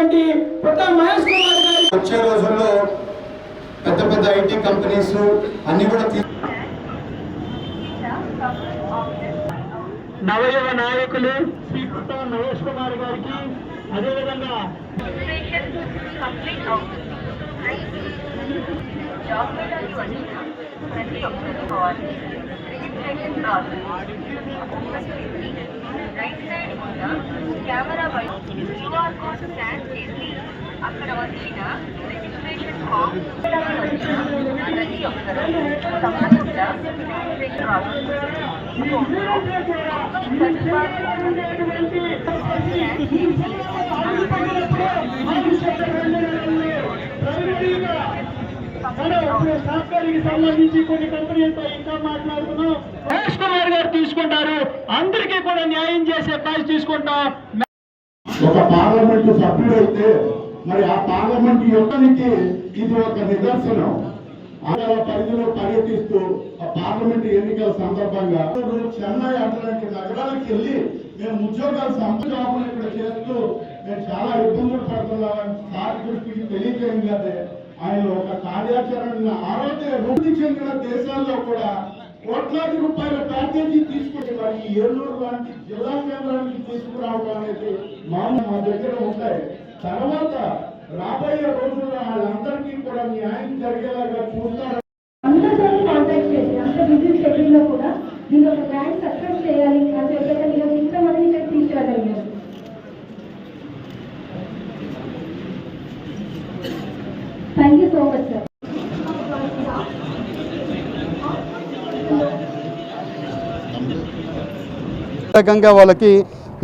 కల్పించినటువంటి పుట్ట మహేష్ కుమార్ గారి వచ్చే రోజుల్లో పెద్ద పెద్ద ఐటీ కంపెనీస్ అన్ని కూడా నవయువ నాయకులు శ్రీ పుట్ట మహేష్ కుమార్ గారికి అదేవిధంగా registration process right side camera QR code scan చేసి అక్కడ వచ్చిన రిజిస్ట్రేషన్ ఫామ్ ప్రతి తప్పకుండా రిజిస్ట్రేషన్ సంబంధించి కొన్ని కంపెనీలతో ఇంకా మాట్లాడుతున్నాం మహేష్ కుమార్ గారు తీసుకుంటారు. అందరికీ కూడా న్యాయం చేసే ప్రైజ్ తీసుకుంటాం. ఒక పార్లమెంట్ సభ్యుడైతే మరి ఆ పార్లమెంట్ యొక్కనికి ఇది ఒక నిదర్శనం. అలా పరిధిలో పర్యటిస్తూ ఆ పార్లమెంట్ ఎన్నికల సందర్భంగా చెన్నై అట్లాంటి నగరాలకు వెళ్ళి మేము ఉద్యోగాలు సంపజాబులు ఇక్కడ చేస్తూ మేము చాలా ఇబ్బందులు పడుతున్నామని సార్ దృష్టికి తెలియజేయంగానే ఆయన ఒక కార్యాచరణ ఆరోగ్య వృద్ధి చెందిన దేశాల్లో కూడా కోట్లాది రూపాయల ప్యాకేజీ తీసుకుని మరి ఈ ఏలూరు లాంటి జిల్లా కేంద్రానికి తీసుకురావడం మామూలు మా దగ్గర ఉంటాయి. తర్వాత రాబోయే రోజుల్లో వాళ్ళందరికీ కూడా న్యాయం జరిగేలాగా చూస్తారు. అందరితో కాంటాక్ట్ చేసి అంత బిజీ షెడ్యూల్లో కూడా దీని ఒక బ్రాండ్ సక్సెస్ చేయాలి అని చెప్పేసి ఈరోజు ఇంతమందిని ఇక్కడ తీసుకురాగలిగారు. Thank you so much sir రకంగా వాళ్ళకి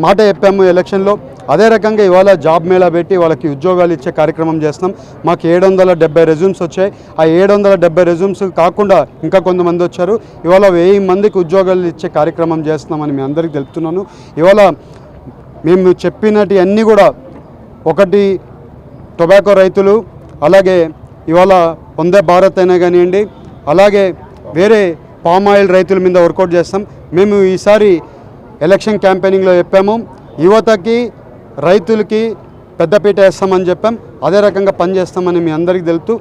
మాట చెప్పాము ఎలక్షన్లో అదే రకంగా ఇవాళ జాబ్ మేళా పెట్టి వాళ్ళకి ఉద్యోగాలు ఇచ్చే కార్యక్రమం చేస్తున్నాం. మాకు ఏడు వందల డెబ్బై రెజ్యూమ్స్ వచ్చాయి. ఆ ఏడు వందల డెబ్బై రెజ్యూమ్స్ కాకుండా ఇంకా కొంతమంది వచ్చారు. ఇవాళ వెయ్యి మందికి ఉద్యోగాలు ఇచ్చే కార్యక్రమం చేస్తున్నామని మీ అందరికీ తెలుపుతున్నాను. ఇవాళ మేము చెప్పినటి అన్నీ కూడా ఒకటి టొబాకో రైతులు అలాగే ఇవాళ వందే భారత్ అయినా కానివ్వండి అలాగే వేరే పామ్ ఆయిల్ రైతుల మీద వర్కౌట్ చేస్తాం. మేము ఈసారి ఎలక్షన్ క్యాంపెయినింగ్లో చెప్పాము. యువతకి రైతులకి పెద్దపీట వేస్తామని చెప్పాం. అదే రకంగా పనిచేస్తామని మీ అందరికీ తెలుపుతూ